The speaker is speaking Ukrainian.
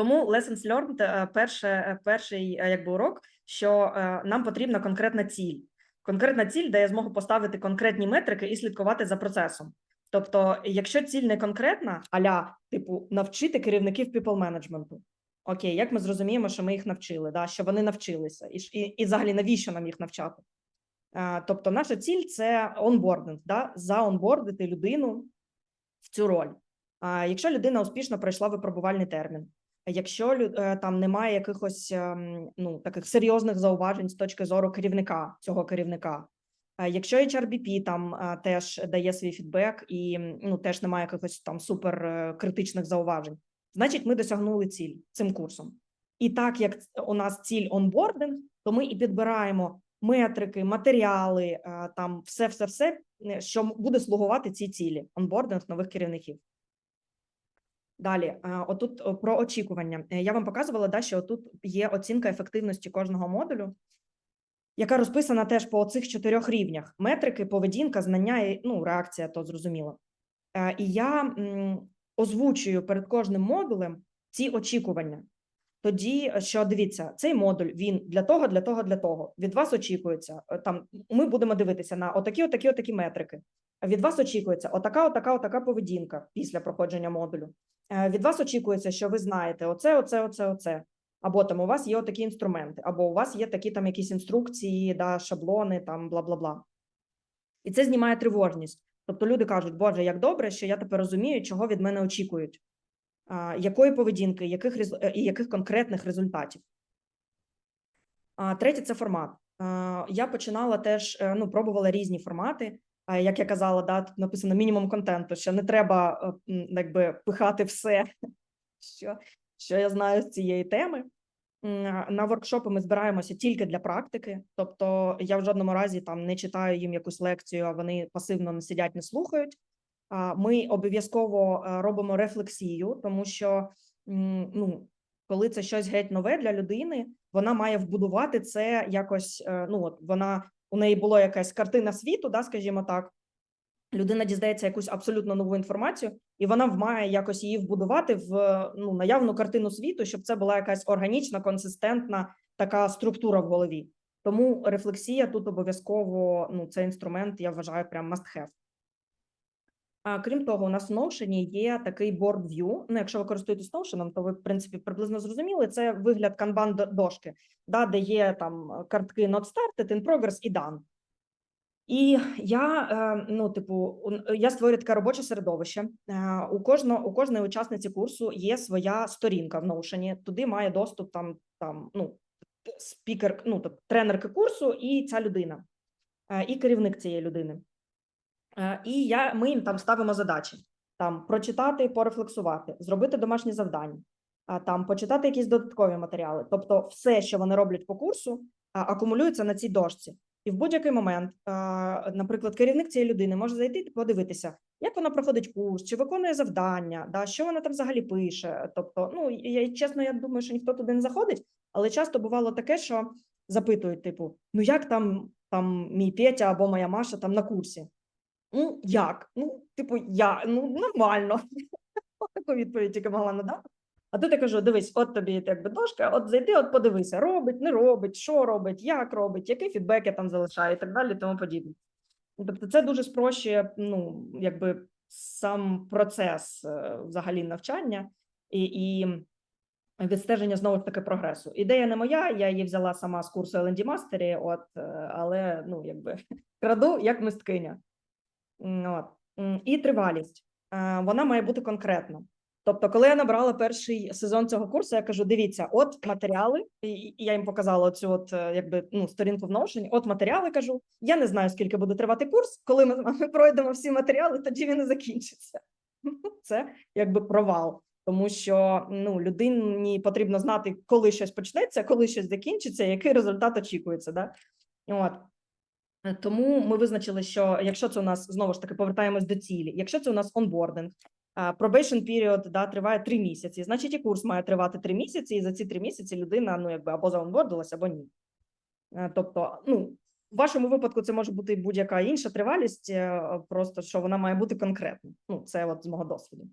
Тому lessons learned, е, перше, е, перший е, якби урок, що нам потрібна конкретна ціль. Конкретна ціль дає змогу поставити конкретні метрики і слідкувати за процесом. Тобто, якщо ціль не конкретна, аля, типу, навчити керівників people менеджменту. Окей, як ми зрозуміємо, що ми їх навчили, да? що вони навчилися, і, і, і взагалі навіщо нам їх навчати? Е, Тобто, наша ціль це онбординг, да? заонбордити людину в цю роль. А якщо людина успішно пройшла випробувальний термін, якщо е, там немає якихось ем, ну таких серйозних зауважень з точки зору керівника цього керівника. е, Якщо HRBP там е, теж дає свій фідбек і ну теж немає якихось там супер е, критичних зауважень, значить ми досягнули ціль цим курсом. І так як у нас ціль онбординг, то ми і підбираємо метрики, матеріали, е, там все, все, все, е, що буде слугувати цій цілі онбординг нових керівників. Далі, е, отут про очікування. Е, Я вам показувала, да, що тут є оцінка ефективності кожного модулю, яка розписана теж по цих чотирьох рівнях: метрики, поведінка, знання і ну, реакція, то зрозуміло. Е, І я озвучую перед кожним модулем ці очікування. Тоді, е, що дивіться, цей модуль він для того, для того, для того. Від вас очікується е, там. Ми будемо дивитися на отакі, отакі, отакі метрики. Від вас очікується отака, отака, отака поведінка після проходження модулю. Е, Від вас очікується, що ви знаєте оце, оце, оце, оце. Або там у вас є отакі інструменти, або у вас є такі там якісь інструкції, да, шаблони, там бла бла бла. І це знімає тривожність. Тобто люди кажуть, Боже, як добре, що я тепер розумію, чого від мене очікують, а, якої поведінки, яких е, і яких конкретних результатів. А, третє це формат. А, я починала теж, е, ну, пробувала різні формати. Як я казала, да, тут написано мінімум контенту, що не треба е, якби пихати все, що, що я знаю з цієї теми. На воркшопи ми збираємося тільки для практики. Тобто я в жодному разі там не читаю їм якусь лекцію, а вони пасивно не сидять, не слухають. Ми обов'язково е, робимо рефлексію, тому що ну, коли це щось геть нове для людини, вона має вбудувати це якось. е, Ну от вона у неї була якась картина світу, да, скажімо так. Людина дізнається якусь абсолютно нову інформацію, і вона має якось її вбудувати в ну наявну картину світу, щоб це була якась органічна, консистентна така структура в голові. Тому рефлексія тут обов'язково ну це інструмент, я вважаю, прям must have. Крім того, у нас в Notion є такий board view. Ну, якщо ви користуєтесь Notion, то ви, в принципі, приблизно зрозуміли. Це вигляд канбан дошки, да, де є там картки Not Started, In Progress і Done. І я, е, ну, типу, я створюю таке робоче середовище. Е, У кожного у кожної учасниці курсу є своя сторінка в Notion. Туди має доступ там, там ну, спікер, ну, тобто тренерки курсу і ця людина, е, і керівник цієї людини. Е, І я, ми їм там ставимо задачі: там прочитати, порефлексувати, зробити домашні завдання, там почитати якісь додаткові матеріали. Тобто, все, що вони роблять по курсу, акумулюється на цій дошці. І в будь-який момент, наприклад, керівник цієї людини може зайти і подивитися, як вона проходить курс, чи виконує завдання, да, що вона там взагалі пише. Тобто, ну я чесно, я думаю, що ніхто туди не заходить, але часто бувало таке, що запитують: типу, ну як там, там мій Петя або моя Маша там на курсі? Ну, як? Ну, типу, я ну нормально. Таку відповідь тільки могла надати. А тут я кажу: дивись, от тобі якби дошка, от зайди, от подивися, робить, не робить, що робить, як робить, який фідбек я там залишаю, і так далі, і тому подібне. Ну, Тобто, це дуже спрощує, ну, якби сам процес е, взагалі навчання і, і відстеження знову ж таки прогресу. Ідея не моя, я її взяла сама з курсу LND Mastery, от, е, але ну, якби краду як мисткиня. І тривалість. Е, Вона має бути конкретна. Тобто, коли я набрала перший сезон цього курсу, я кажу: дивіться, от матеріали, і і я їм показала цю от е, якби ну сторінку в Notion, От матеріали кажу. Я не знаю, скільки буде тривати курс. Коли ми з вами пройдемо всі матеріали, тоді він і закінчиться. Це якби провал. Тому що ну людині потрібно знати, коли щось почнеться, коли щось закінчиться, який результат очікується. Да? От. Е, Тому ми визначили, що якщо це у нас знову ж таки повертаємось до цілі, якщо це у нас онбординг, probation period да, триває три місяці, значить і курс має тривати три місяці, і за ці три місяці людина ну якби або заонбордилась, або ні. Е, Тобто, ну в вашому випадку це може бути будь-яка інша тривалість, е, просто що вона має бути конкретна. Ну, це от з мого досвіду.